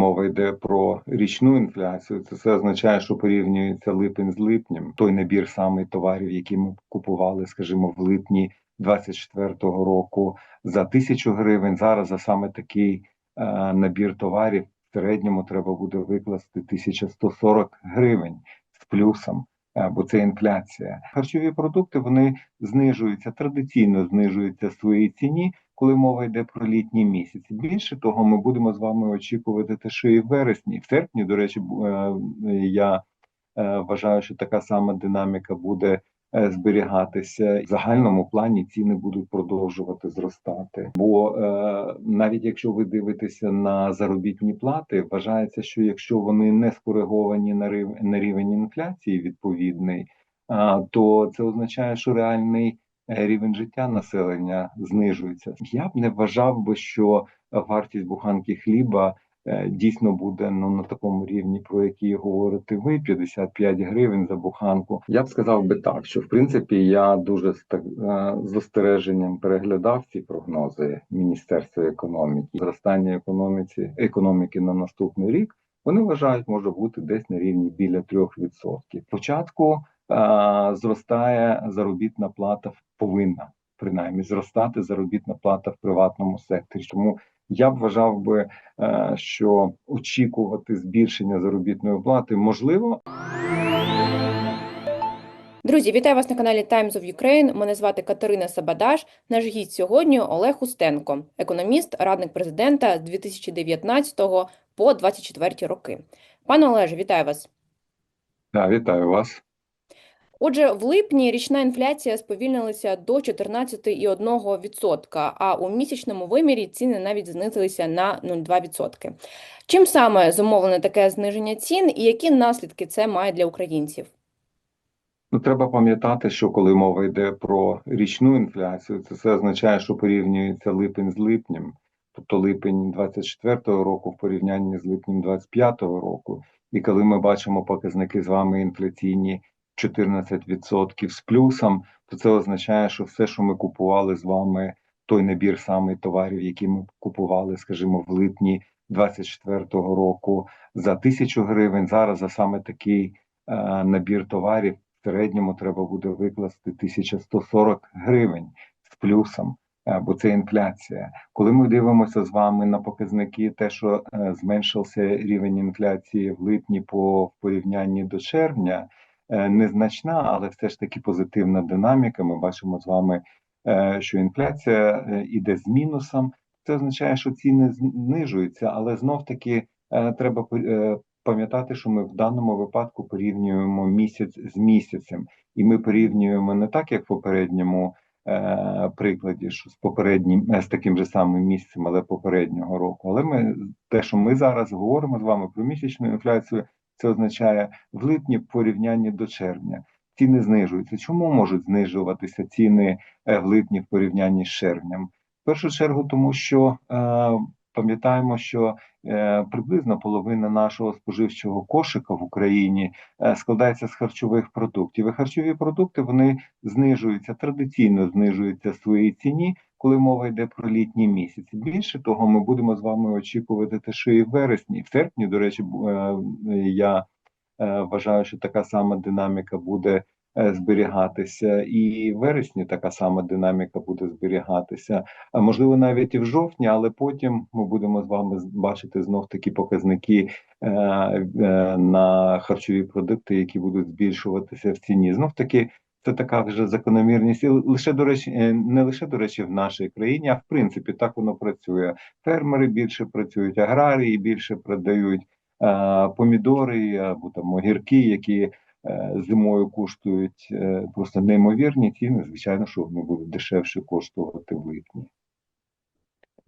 мова йде про річну інфляцію, це означає, що порівнюється липень з липнем. Той набір самий товарів, які ми купували, скажімо, в липні 24-го року за тисячу гривень. Зараз за саме такий е, набір товарів в середньому треба буде викласти 1140 гривень з плюсом. е, Бо це інфляція. Харчові продукти вони знижуються традиційно знижуються в своїй ціні, коли мова йде про літні місяці. Більше того, ми будемо з вами очікувати те, що і в вересні, в серпні, до речі, е, я е, вважаю, що така сама динаміка буде е, зберігатися. В загальному плані ціни будуть продовжувати зростати. Бо навіть якщо ви дивитеся на заробітні плати, вважається, що якщо вони не скориговані на рив- на рівень інфляції відповідний, то це означає, що реальний рівень життя населення знижується. Я б не вважав би, що вартість буханки хліба е, дійсно буде ну на такому рівні, про який говорите ви 55 гривень за буханку. Я б сказав би так, що в принципі я дуже з так е, переглядав ці прогнози Міністерства економіки. Зростання економіці економіки на наступний рік. Вони вважають, може бути десь на рівні біля 3%. Спочатку зростає заробітна плата повинна принаймні зростати заробітна плата в приватному секторі. Тому я б вважав би, е, що очікувати збільшення заробітної плати можливо, Друзі, вітаю вас на каналі Times of Ukraine. Мене звати Катерина Сабадаш. Наш гість сьогодні Олег Устенко, економіст, радник президента з 2019 по 2024 роки. Пане Олеже, вітаю вас. да, вітаю вас. Отже, в липні річна інфляція сповільнилася до 14,1%, а у місячному вимірі ціни навіть знизилися на 0,2%. Чим саме зумовлене таке зниження цін і які наслідки це має для українців? Ну, треба пам'ятати, що коли мова йде про річну інфляцію, це все означає, що порівнюється липень з липнем, тобто липень 24-го року в порівнянні з липнем 25-го року. І коли ми бачимо показники з вами інфляційні 14% з плюсом, то це означає, що все, що ми купували з вами, той набір самий товарів, які ми купували, скажімо, в липні 24-го року за тисячу гривень. Зараз за саме такий е, набір товарів в середньому треба буде викласти 1140 гривень з плюсом, е, бо це інфляція. Коли ми дивимося з вами на показники, те, що е, зменшився рівень інфляції в липні по в порівнянні до червня, незначна, але все ж таки позитивна динаміка. Ми бачимо з вами, е, що інфляція е, іде з мінусом. Це означає, що ціни знижуються, але знов таки е, треба е, пам'ятати, що ми в даному випадку порівнюємо місяць з місяцем, і ми порівнюємо не так, як в попередньому е, прикладі, що з попереднім е, з таким же самим місяцем, але попереднього року. Але ми те, що ми зараз говоримо з вами про місячну інфляцію, це означає в липні в порівнянні до червня. Ціни знижуються. Чому можуть знижуватися ціни е, в липні в порівнянні з червнем? В першу чергу, тому що е, пам'ятаємо, що е, приблизно половина нашого споживчого кошика в Україні складається з харчових продуктів. І харчові продукти вони знижуються традиційно знижуються в своїй ціні, коли мова йде про літні місяці. Більше того, ми будемо з вами очікувати те, що і в вересні, в серпні, до речі, е, я е, вважаю, що така сама динаміка буде е, зберігатися, і в вересні така сама динаміка буде зберігатися. Можливо, навіть і в жовтні, але потім ми будемо з вами бачити знов такі показники на харчові продукти, які будуть збільшуватися в ціні. Знов таки. Це така вже закономірність, і лише до речі, е, не лише до речі, в нашій країні, а в принципі так воно працює. Фермери більше працюють, аграрії більше продають а, помідори або там огірки, які а, зимою коштують а, просто неймовірні ціни. Звичайно, що вони будуть дешевше коштувати в липні.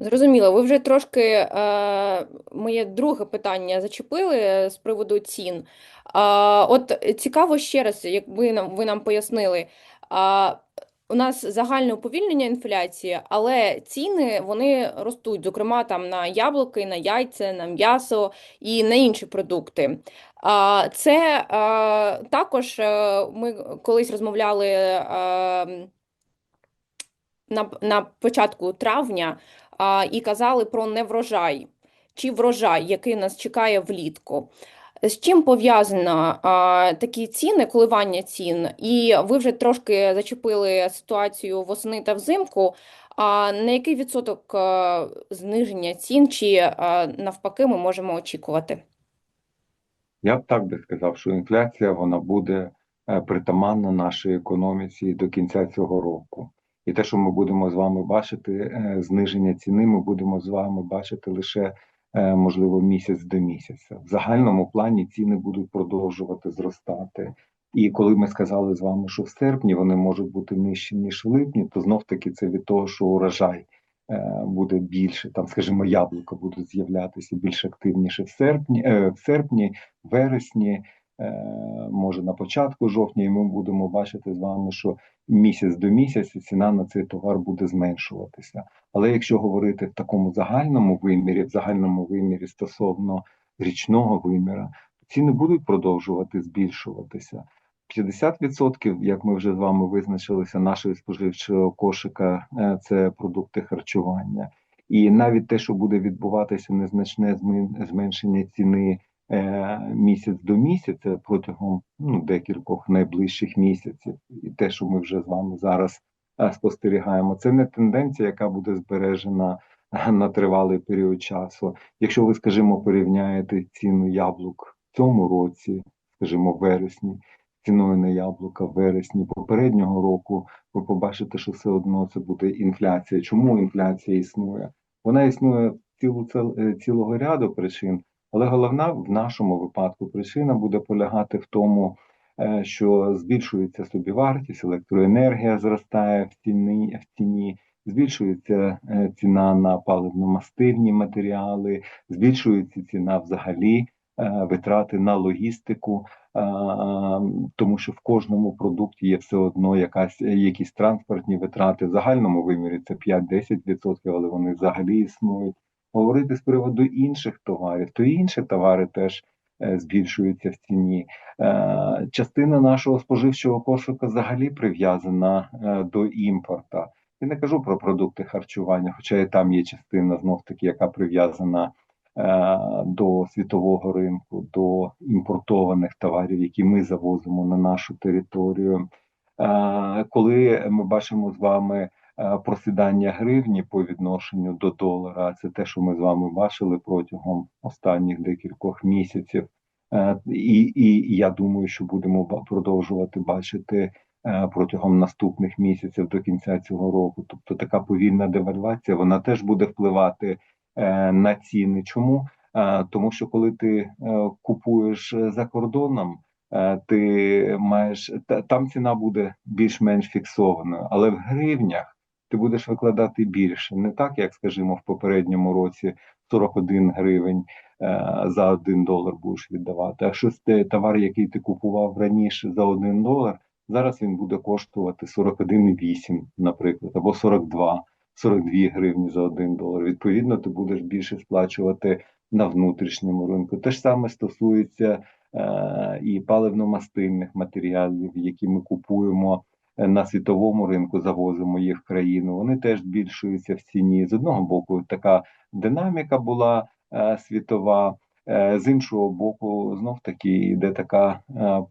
Зрозуміло, ви вже трошки е, моє друге питання зачепили з приводу цін. От цікаво ще раз, як ви нам, ви нам пояснили, у нас загальне уповільнення інфляції, але ціни вони ростуть, зокрема там на яблуки, на яйця, на м'ясо і на інші продукти. Це також е, ми колись розмовляли е, на, на початку травня і казали про неврожай. чи врожай, який нас чекає влітку. З чим пов'язано такі ціни, коливання цін? І ви вже трошки зачепили ситуацію восени та взимку. А на який відсоток а, зниження цін чи а, навпаки ми можемо очікувати? Я б так би сказав, що інфляція вона буде е, притаманна нашій економіці до кінця цього року. І те, що ми будемо з вами бачити, е, зниження ціни, ми будемо з вами бачити лише, е, можливо, місяць до місяця. В загальному плані ціни будуть продовжувати зростати. І коли ми сказали з вами, що в серпні вони можуть бути нижчі, ніж в липні, то знов таки це від того, що урожай е, буде більше, там, скажімо, яблука будуть з'являтися більш активніше в серпні, в серпні, вересні, може на початку жовтня, і ми будемо бачити з вами, що місяць до місяця ціна на цей товар буде зменшуватися. Але якщо говорити в такому загальному вимірі, в загальному вимірі стосовно річного виміра, ціни будуть продовжувати збільшуватися. 50%, як ми вже з вами визначилися, нашого споживчого кошика е, це продукти харчування. І навіть те, що буде відбуватися незначне зменшення ціни е, місяць до місяця протягом ну, декількох найближчих місяців, і те, що ми вже з вами зараз е, спостерігаємо, це не тенденція, яка буде збережена е, на тривалий період часу. Якщо ви, скажімо, порівняєте ціну яблук в цьому році, скажімо, вересні, ціною на яблука в вересні попереднього року, ви побачите, що все одно це буде інфляція. Чому інфляція існує? Вона існує цілу е, цілого ряду причин, але головна в нашому випадку причина буде полягати в тому, е, що збільшується собівартість, електроенергія зростає в ціні, в ціні, збільшується е, ціна на паливно-мастильні матеріали, збільшується ціна взагалі, е, витрати на логістику. Тому що в кожному продукті є все одно якась якісь транспортні витрати. В загальному вимірі це 5-10%, але вони взагалі існують. Говорити з приводу інших товарів, то інші товари теж е, збільшуються в ціні. Е, частина нашого споживчого кошика взагалі прив'язана е, до імпорта. Я не кажу про продукти харчування, хоча і там є частина знов таки, яка прив'язана до світового ринку, до імпортованих товарів, які ми завозимо на нашу територію. Коли ми бачимо з вами просідання гривні по відношенню до долара, це те, що ми з вами бачили протягом останніх декількох місяців. Е, І, і я думаю, що будемо продовжувати бачити е, протягом наступних місяців до кінця цього року. Тобто така повільна девальвація, вона теж буде впливати е, на ціни. Чому? Е, Тому що коли ти е, купуєш е, за кордоном, е, ти маєш та- там ціна буде більш-менш фіксованою, але в гривнях ти будеш викладати більше, не так як, скажімо, в попередньому році 41 гривень е, за 1 долар будеш віддавати. А що те товар, який ти купував раніше за 1 долар, зараз він буде коштувати 41,8, наприклад, або 42, 42 гривні за 1 долар. Відповідно, ти будеш більше сплачувати на внутрішньому ринку. Те ж саме стосується е, і паливно-мастильних матеріалів, які ми купуємо на світовому ринку, завозимо їх в країну. Вони теж збільшуються в ціні. З одного боку, така динаміка була е, світова. Е, З іншого боку, знов таки йде така е,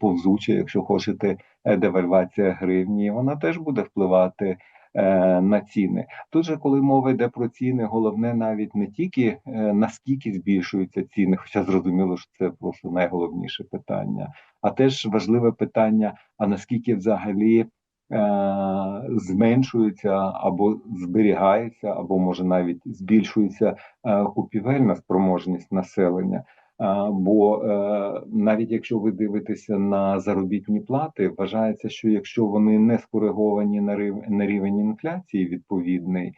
повзуча, якщо хочете, е, девальвація гривні. Вона теж буде впливати е, на ціни. Тут же, коли мова йде про ціни, головне навіть не тільки е, наскільки збільшуються ціни, хоча зрозуміло, що це просто найголовніше питання, а теж важливе питання: а наскільки взагалі е, зменшується або зберігається, або може навіть збільшується е, купівельна спроможність населення. Бо е, навіть якщо ви дивитеся на заробітні плати, вважається, що якщо вони не скориговані на рівень інфляції відповідний,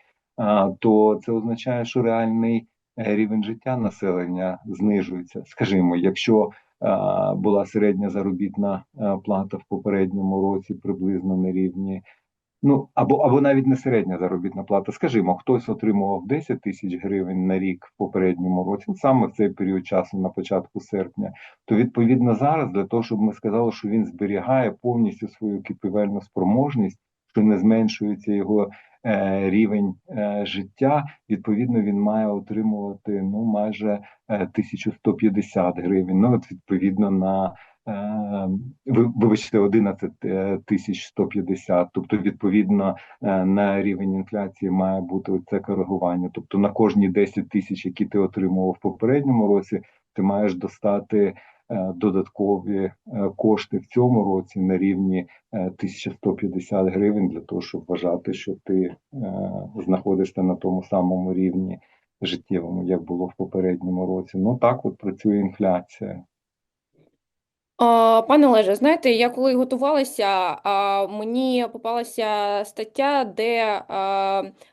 то це означає, що реальний е, рівень життя населення знижується. Скажімо, якщо була середня заробітна е, плата в попередньому році приблизно на рівні Ну, або, або навіть не середня заробітна плата. Скажімо, хтось отримував 10 тисяч гривень на рік в попередньому році, саме в цей період часу, на початку серпня, то відповідно зараз, для того, щоб ми сказали, що він зберігає повністю свою купівельну спроможність, що не зменшується його е, рівень е, життя, відповідно, він має отримувати ну майже е, 1150 гривень. Ну, от відповідно на е, вибачте, 11 е, тисяч 150. Тобто, відповідно е, на рівень інфляції має бути це коригування. Тобто на кожні 10 тисяч, які ти отримував в попередньому році, ти маєш достати е, додаткові е, кошти в цьому році на рівні е, 1150 гривень для того, щоб вважати, що ти е, знаходишся на тому самому рівні життєвому, як було в попередньому році. Ну так от працює інфляція. Пане Олеже, знаєте, я коли готувалася, мені попалася стаття, де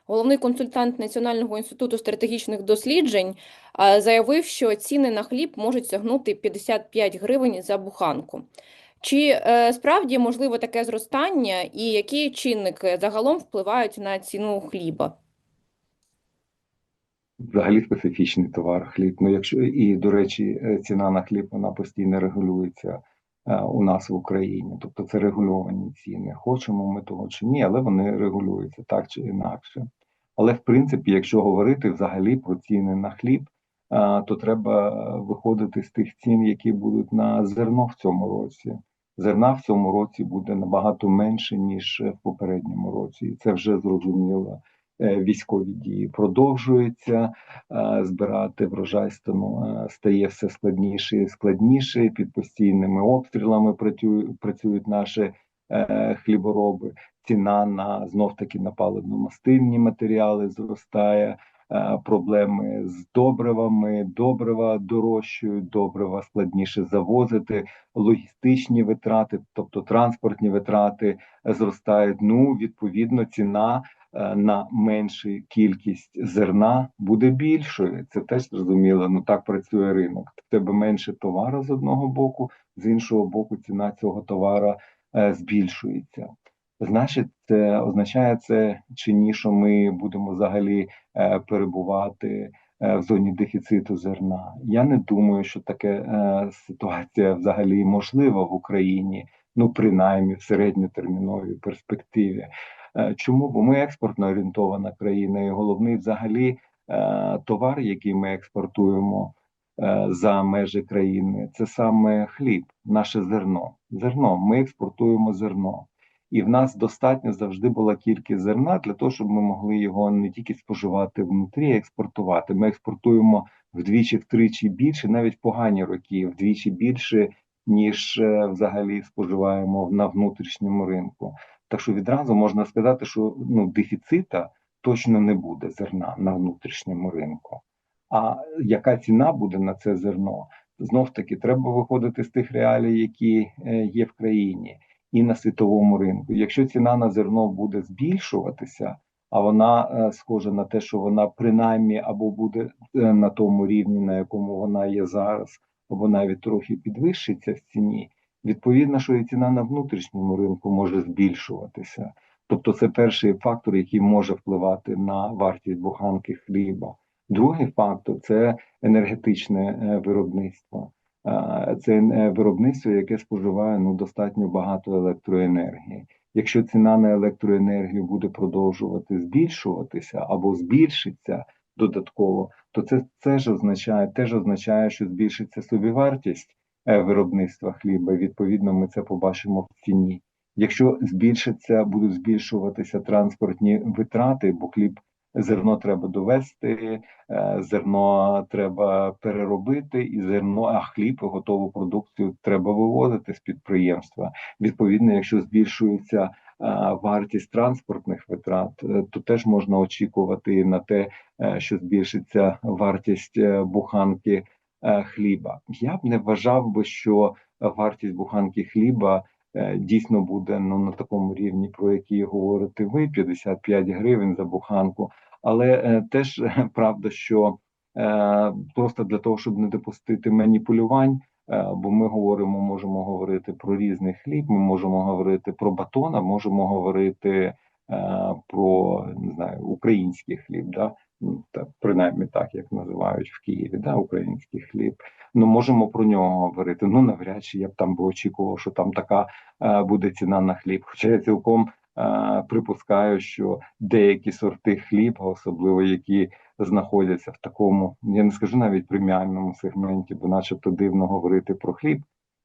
головний консультант Національного інституту стратегічних досліджень заявив, що ціни на хліб можуть сягнути 55 гривень за буханку. Чи е, справді можливо таке зростання, і які чинники загалом впливають на ціну хліба? Взагалі специфічний товар хліб. Ну, якщо і до речі, е, ціна на хліб вона постійно регулюється е, у нас в Україні. Тобто це регульовані ціни. Хочемо ми того чи ні, але вони регулюються так чи інакше. Але в принципі, якщо говорити взагалі про ціни на хліб, е, то треба виходити з тих цін, які будуть на зерно в цьому році. Зерна в цьому році буде набагато менше ніж в попередньому році, і це вже зрозуміло. Е, Військові дії продовжуються, е, збирати врожай е, стає все складніше і складніше. Під постійними обстрілами працюють, наші хлібороби. Ціна на знов таки на паливно-мастильні матеріали зростає. Проблеми з добривами, добрива дорожчають, добрива складніше завозити, логістичні витрати, тобто транспортні витрати зростають. Ну, відповідно, ціна на меншу кількість зерна буде більшою. Це теж зрозуміло. Ну так працює ринок. В тебе менше товару з одного боку, з іншого боку, ціна цього товара е, збільшується. Значить, це означає це чи ні, що ми будемо взагалі е, перебувати е, в зоні дефіциту зерна. Я не думаю, що така е, ситуація взагалі можлива в Україні, ну принаймні в середньотерміновій перспективі. Е, Чому? Бо ми експортно орієнтована країна, і головний взагалі е, товар, який ми експортуємо е, за межі країни, це саме хліб, наше зерно. Зерно. Ми експортуємо зерно. І в нас достатньо завжди була кількість зерна для того, щоб ми могли його не тільки споживати внутрі, а експортувати. Ми експортуємо вдвічі, втричі більше, навіть погані роки, вдвічі більше, ніж взагалі споживаємо на внутрішньому ринку. Так що відразу можна сказати, що ну, дефіцита точно не буде зерна на внутрішньому ринку. А яка ціна буде на це зерно? Знов таки треба виходити з тих реалій, які е, є в країні і на світовому ринку. Якщо ціна на зерно буде збільшуватися, а вона е, схожа на те, що вона принаймні або буде е, на тому рівні, на якому вона є зараз, або навіть трохи підвищиться в ціні. Відповідно, що і ціна на внутрішньому ринку може збільшуватися. Тобто, це перший фактор, який може впливати на вартість буханки хліба. Другий фактор це енергетичне е, виробництво. Е, Це е, виробництво, яке споживає ну достатньо багато електроенергії. Якщо ціна на електроенергію буде продовжувати збільшуватися або збільшиться додатково, то це, це ж означає, теж означає, що збільшиться собівартість виробництва хліба. Відповідно, ми це побачимо в ціні. Якщо збільшиться, будуть збільшуватися транспортні витрати, бо хліб зерно треба довести, е, зерно треба переробити, і зерно, а хліб готову продукцію треба вивозити з підприємства. Відповідно, якщо збільшується е, вартість транспортних витрат, е, то теж можна очікувати на те, е, що збільшиться вартість е, буханки е, хліба. Я б не вважав би, що вартість буханки хліба е, дійсно буде ну, на такому рівні, про який говорите ви, 55 гривень за буханку. Але е, теж е, правда, що е, просто для того, щоб не допустити маніпулювань, е, бо ми говоримо, можемо говорити про різний хліб, ми можемо говорити про батон, а можемо говорити е, про не знаю, український хліб, да? Ну, та, принаймні так, як називають в Києві, да, український хліб. Ну, можемо про нього говорити. Ну, навряд чи я б там би очікував, що там така е, буде ціна на хліб. Хоча я цілком е, припускаю, що деякі сорти хліба, особливо які знаходяться в такому, я не скажу навіть преміальному сегменті, бо начебто дивно говорити про хліб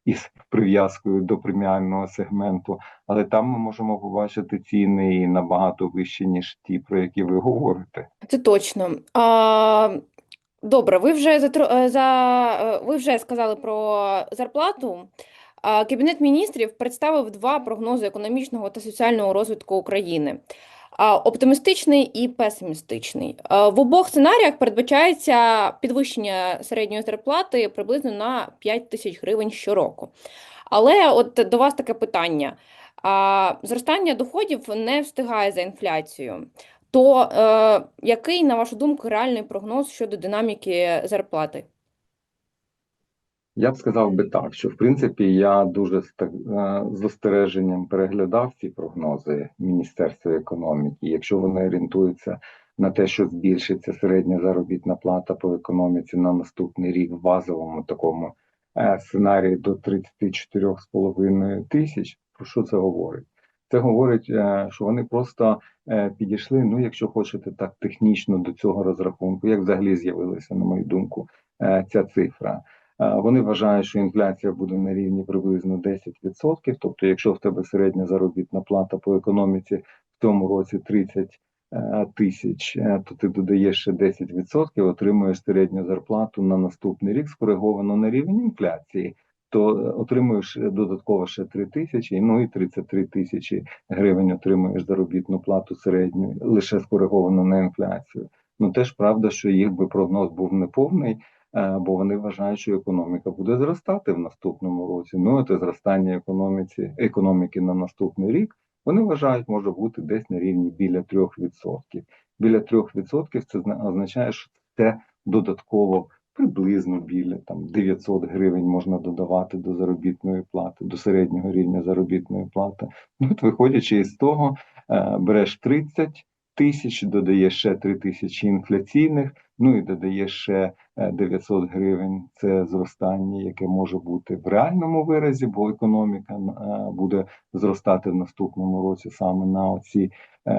із прив'язкою до преміального сегменту, але там ми можемо побачити ціни і набагато вищі, ніж ті, про які ви говорите. Це точно. А, добре, ви вже е, за, е, ви вже сказали про зарплату. Кабінет міністрів представив два прогнози економічного та соціального розвитку України. Оптимістичний і песимістичний. В обох сценаріях передбачається підвищення середньої зарплати приблизно на 5 тисяч гривень щороку. Але от до вас таке питання. Зростання доходів не встигає за інфляцією. То е, який, на вашу думку, реальний прогноз щодо динаміки зарплати? Я б сказав би так, що в принципі я дуже з так- е, переглядав ці прогнози Міністерства економіки. Якщо вони орієнтуються на те, що збільшиться середня заробітна плата по економіці на наступний рік в базовому такому е, сценарії до 34,5 тисяч, про що це говорить? Це говорить, е, що вони просто підійшли, ну якщо хочете так технічно до цього розрахунку, як взагалі з'явилася, на мою думку, ця цифра. Е, Вони вважають, що інфляція буде на рівні приблизно 10%. Тобто, якщо в тебе середня заробітна плата по економіці в цьому році 30 е, тисяч, е, то ти додаєш ще 10%, отримуєш середню зарплату на наступний рік, скориговану на рівень інфляції. То отримуєш додатково ще 3 тисячі, ну і 33 тисячі гривень отримуєш заробітну плату середню, лише скориговану на інфляцію. Ну теж правда, що їх би прогноз був неповний, бо вони вважають, що економіка буде зростати в наступному році. Ну, це зростання економіці, економіки на наступний рік. Вони вважають, може бути десь на рівні біля 3%. Біля 3% це означає, що це додатково приблизно біля там 900 гривень можна додавати до заробітної плати, до середнього рівня заробітної плати. Ну, от виходячи із того, е, береш 30 тисяч, додаєш ще 3 тисячі інфляційних, ну і додаєш ще е, 900 гривень. Це зростання, яке може бути в реальному виразі, бо економіка е, буде зростати в наступному році саме на оці е,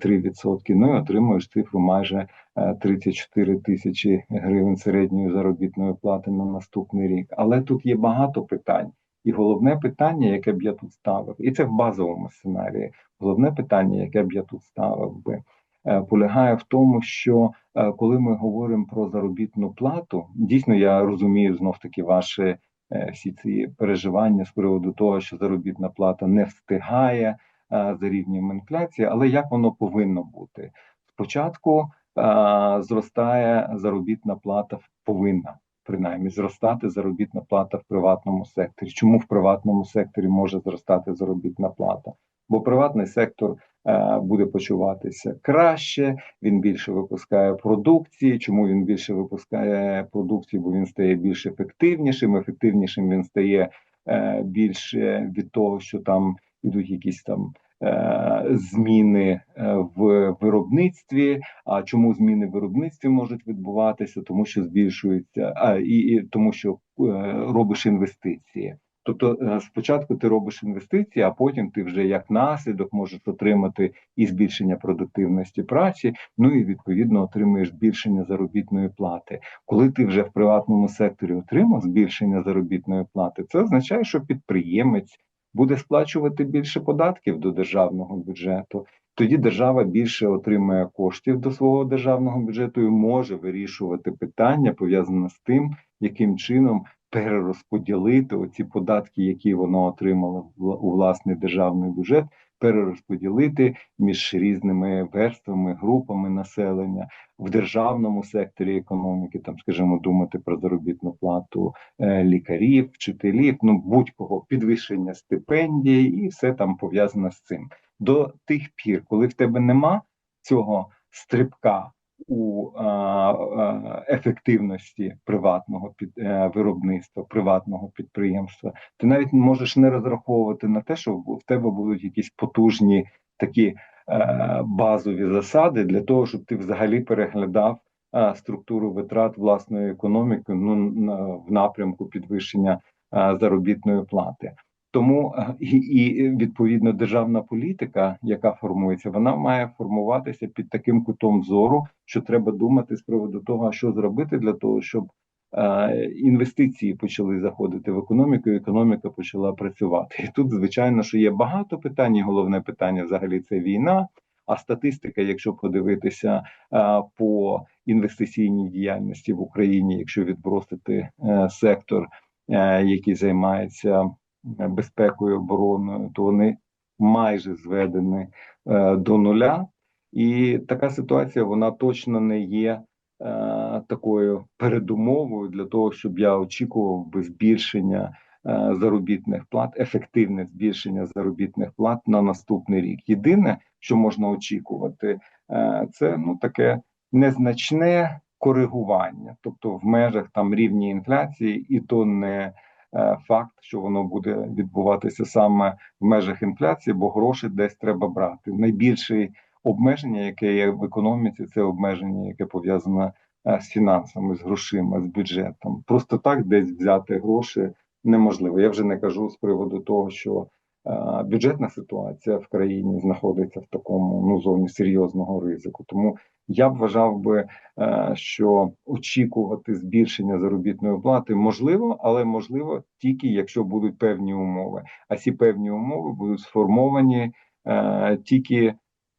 3%. Ну і отримуєш цифру майже е, 34 тисячі гривень середньої заробітної плати на наступний рік. Але тут є багато питань. І головне питання, яке б я тут ставив, і це в базовому сценарії. Головне питання, яке б я тут ставив би, е, полягає в тому, що е, коли ми говоримо про заробітну плату, дійсно я розумію знов таки ваші е, всі ці переживання з приводу того, що заробітна плата не встигає е, за рівнем інфляції, але як воно повинно бути? Спочатку е, зростає заробітна плата повинна принаймні зростати заробітна плата в приватному секторі. Чому в приватному секторі може зростати заробітна плата? Бо приватний сектор е, буде почуватися краще, він більше випускає продукції. Чому він більше випускає продукції? Бо він стає більш ефективнішим. Ефективнішим він стає е, більше від того, що там ідуть якісь там. е, Зміни е, в виробництві. А чому зміни в виробництві можуть відбуватися? Тому що збільшується, а і, і тому, що е, робиш інвестиції. Тобто е, спочатку ти робиш інвестиції, а потім ти вже як наслідок можеш отримати і збільшення продуктивності праці, ну і відповідно отримуєш збільшення заробітної плати. Коли ти вже в приватному секторі отримав збільшення заробітної плати, це означає, що підприємець буде сплачувати більше податків до державного бюджету. Тоді держава більше отримує коштів до свого державного бюджету і може вирішувати питання пов'язане з тим, яким чином перерозподілити оці податки, які воно отримало в- у власний державний бюджет, перерозподілити між різними верствами, групами населення в державному секторі економіки, там, скажімо, думати про заробітну плату е, лікарів, вчителів, ну будь-кого підвищення стипендій, і все там пов'язане з цим. До тих пір, коли в тебе нема цього стрибка у а, а, ефективності приватного під е, виробництва, приватного підприємства, ти навіть можеш не розраховувати на те, що в тебе будуть якісь потужні такі е, базові засади для того, щоб ти взагалі переглядав е, структуру витрат власної економіки ну, в напрямку підвищення е, заробітної плати. Тому е, і, і відповідно державна політика, яка формується, вона має формуватися під таким кутом зору, що треба думати з приводу того, що зробити для того, щоб е, інвестиції почали заходити в економіку, і економіка почала працювати. І тут, звичайно, що є багато питань. Головне питання взагалі це війна. А статистика, якщо подивитися е, по інвестиційній діяльності в Україні, якщо відбросити е, сектор, який займається безпекою, обороною, то вони майже зведені е, до нуля. І така ситуація вона точно не є е, такою передумовою для того, щоб я очікував би збільшення е, заробітних плат, ефективне збільшення заробітних плат на наступний рік. Єдине, що можна очікувати, е, це ну таке незначне коригування, тобто в межах там рівня інфляції, і то не е, факт, що воно буде відбуватися саме в межах інфляції, бо гроші десь треба брати. Найбільше обмеження, яке є в економіці, це обмеження, яке пов'язане е, з фінансами, з грошима, з бюджетом. Просто так десь взяти гроші неможливо. Я вже не кажу з приводу того, що е, бюджетна ситуація в країні знаходиться в такому ну зоні серйозного ризику. Тому я б вважав би, е, що очікувати збільшення заробітної плати можливо, але можливо тільки якщо будуть певні умови. А ці певні умови будуть сформовані е, тільки.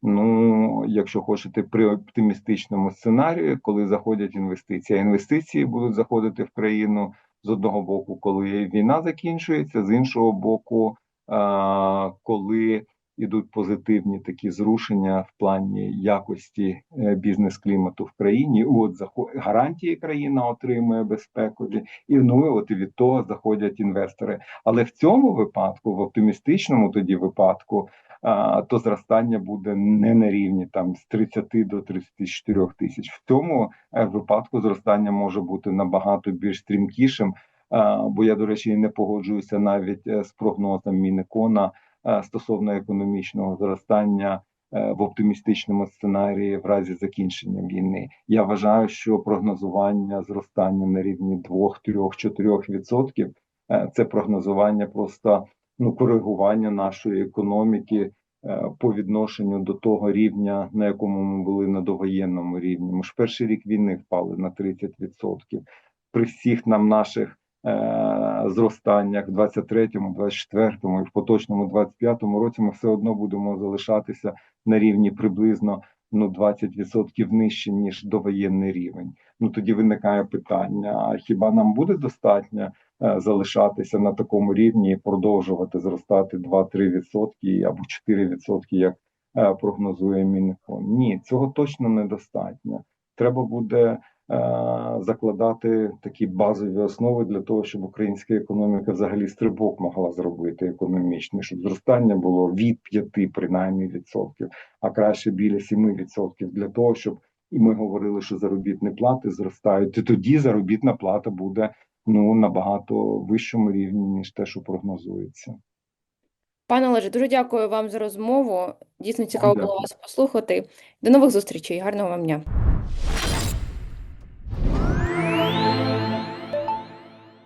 Ну, якщо хочете, при оптимістичному сценарії, коли заходять інвестиції, інвестиції будуть заходити в країну з одного боку, коли війна закінчується, з іншого боку, коли ідуть позитивні такі зрушення в плані якості е, бізнес-клімату в країні. От гарантії країна отримує безпекові, і ну от від того заходять інвестори. Але в цьому випадку, в оптимістичному тоді випадку, то зростання буде не на рівні там з 30 до 34 тисяч. В цьому е, випадку зростання може бути набагато більш стрімкішим. А, Бо я, до речі, не погоджуюся навіть е, з прогнозом Мінекона е, стосовно економічного зростання е, в оптимістичному сценарії в разі закінчення війни. Я вважаю, що прогнозування зростання на рівні 2, 3, 4 відсотків е, це прогнозування просто ну коригування нашої економіки е, по відношенню до того рівня, на якому ми були на довоєнному рівні. Ми ж перший рік війни впали на 30%. При всіх нам наших е, зростаннях в 23-му, 24-му і в поточному 25-му році ми все одно будемо залишатися на рівні приблизно ну 20% нижче ніж довоєнний рівень. Ну тоді виникає питання: а хіба нам буде достатньо е, залишатися на такому рівні і продовжувати зростати 2-3% або 4%, як е, прогнозує Мінфон? Ні, цього точно недостатньо. Треба буде е, закладати такі базові основи для того, щоб українська економіка взагалі стрибок могла зробити економічний, щоб зростання було від 5 принаймні відсотків, а краще біля 7 відсотків для того, щоб і ми говорили, що заробітні плати зростають. І тоді заробітна плата буде ну набагато вищому рівні ніж те, що прогнозується. Пане Олеже, дуже дякую вам за розмову. Дійсно цікаво було вас послухати. До нових зустрічей. Гарного вам дня.